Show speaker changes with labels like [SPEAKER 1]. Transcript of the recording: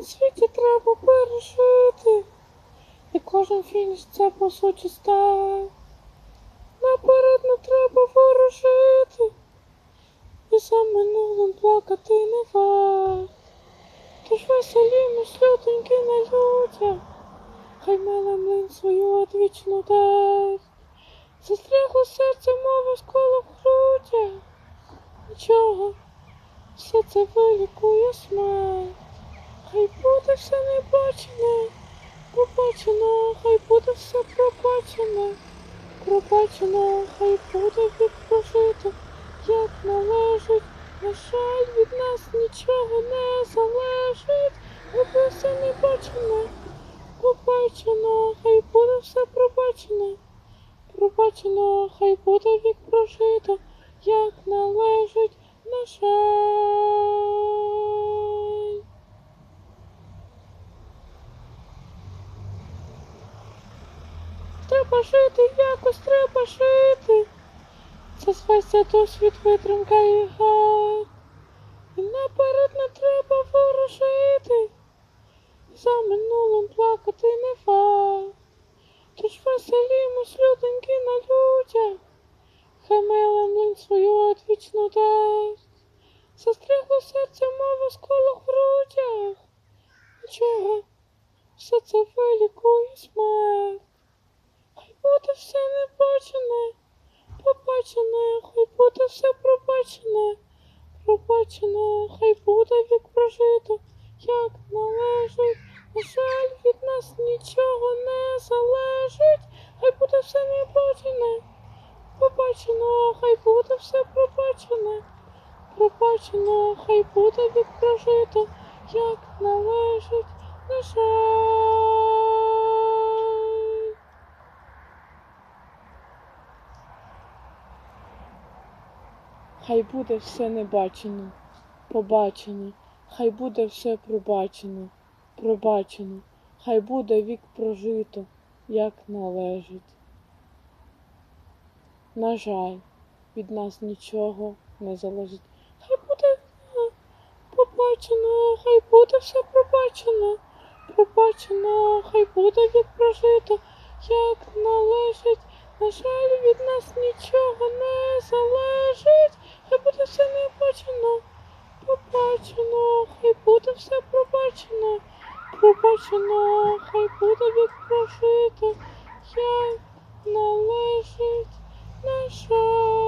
[SPEAKER 1] на світі треба пережити. І кожен фініш це по суті старт. Наперед не треба ворожити. І за минулим плакати не варт. Тож веселімось, лютеньки на людях. Хай мала млин свою одвічну дасть. Застрягло серце, мова скола в грудях. Нічого, все це вилікує смерть. Все небачене, побачено, хай буде все пробачене, пробачено, хай буде вік прожито, як належить. На жаль, від нас нічого не залежить, буде все небачене, побачено, хай буде все пробачене, пробачено, хай буде вік прожито, як належить, на жаль. Треба жити, якось треба жити. Це свайся досвід, витримка і гад. І наперед не треба ворожити. За минулим плакати не варт. Тож веселімось, люденьки на людях. Хай мила свою одвічну дасть. Застрягло серце, мова скола в грудях. Нічого, все це вилікує смерть. Буде все небачене, побачене, хай буде все пробачене, пробачене, хай буде вік прожито, як належить. На жаль, від нас нічого не залежить, хай буде все небачене, побачено, хай буде все пробачене, пробачено, хай буде вік прожито, як належить, на жаль. Хай буде все небачено, побачено, хай буде все пробачено, пробачено, хай буде вік прожито, як належить. На жаль, від нас нічого не залежить. Хай буде е, побачено, хай буде все пробачено, пробачено, хай буде вік прожито, як належить. На жаль, від нас нічого не залежить. Хай буде все небачено, побачено, хай буде все пробачено, пробачено, хай буде відпрошити, хай належить, на жаль.